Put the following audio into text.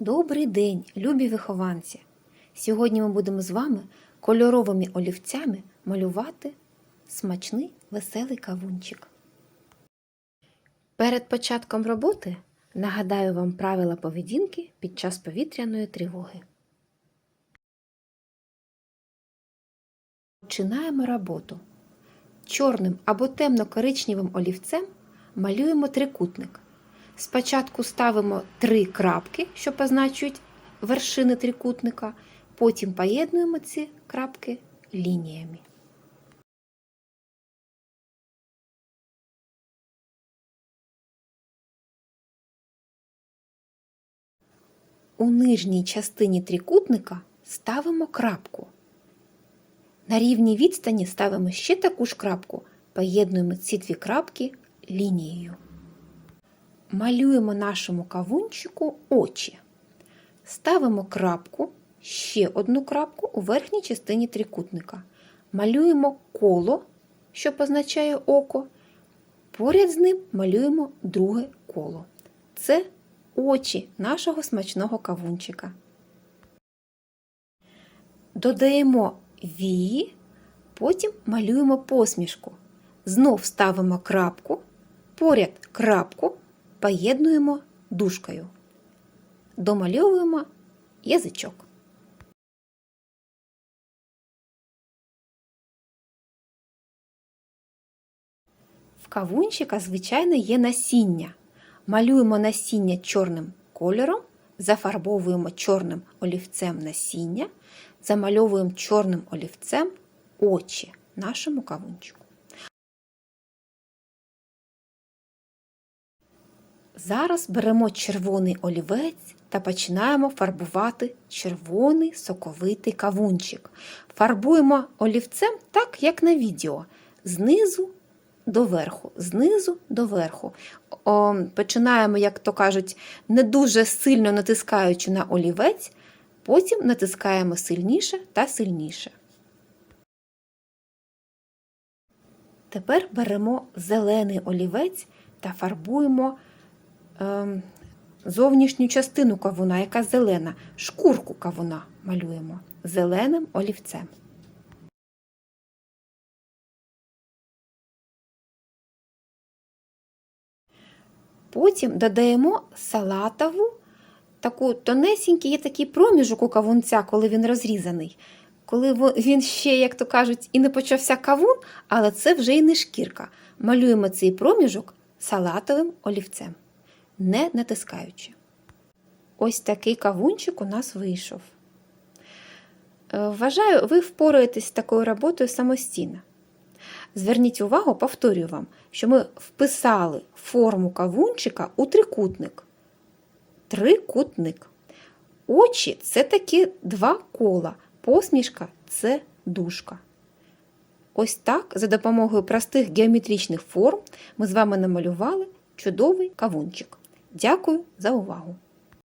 Добрий день, любі вихованці! Сьогодні ми будемо з вами кольоровими олівцями малювати смачний веселий кавунчик. Перед початком роботи нагадаю вам правила поведінки під час повітряної тривоги. Починаємо роботу. Чорним або темно-коричневим олівцем малюємо трикутник. Спочатку ставимо три крапки, що позначують вершини трикутника, потім поєднуємо ці крапки лініями. У нижній частині трикутника ставимо крапку. На рівній відстані ставимо ще таку ж крапку, поєднуємо ці дві крапки лінією. Малюємо нашому кавунчику очі. Ставимо крапку, ще одну крапку у верхній частині трикутника. Малюємо коло, що позначає око. Поряд з ним малюємо друге коло. Це очі нашого смачного кавунчика. Додаємо вії, потім малюємо посмішку. Знов ставимо крапку, поряд крапку поєднуємо дужкою. Домальовуємо язичок. В кавунчика, звичайно, є насіння. Малюємо насіння чорним кольором, зафарбовуємо чорним олівцем насіння, замальовуємо чорним олівцем очі нашому кавунчику. Зараз беремо червоний олівець та починаємо фарбувати червоний соковитий кавунчик. Фарбуємо олівцем так, як на відео, знизу до верху, знизу до верху. О, починаємо, як то кажуть, не дуже сильно натискаючи на олівець, потім натискаємо сильніше та сильніше. Тепер беремо зелений олівець та фарбуємо е, зовнішню частину кавуна, яка зелена, шкурку кавуна малюємо зеленим олівцем. Потім додаємо салатову, таку тонесенький, є такий проміжок у кавунця, коли він розрізаний. Коли він ще, як то кажуть, і не почався кавун, але це вже й не шкірка. Малюємо цей проміжок салатовим олівцем, не натискаючи. Ось такий кавунчик у нас вийшов. Е, Вважаю, ви впораєтесь з такою роботою самостійно. Зверніть увагу, повторюю вам, що ми вписали форму кавунчика у трикутник. Трикутник. Очі це такі два кола, посмішка це дужка. Ось так, за допомогою простих геометричних форм, ми з вами намалювали чудовий кавунчик. Дякую за увагу!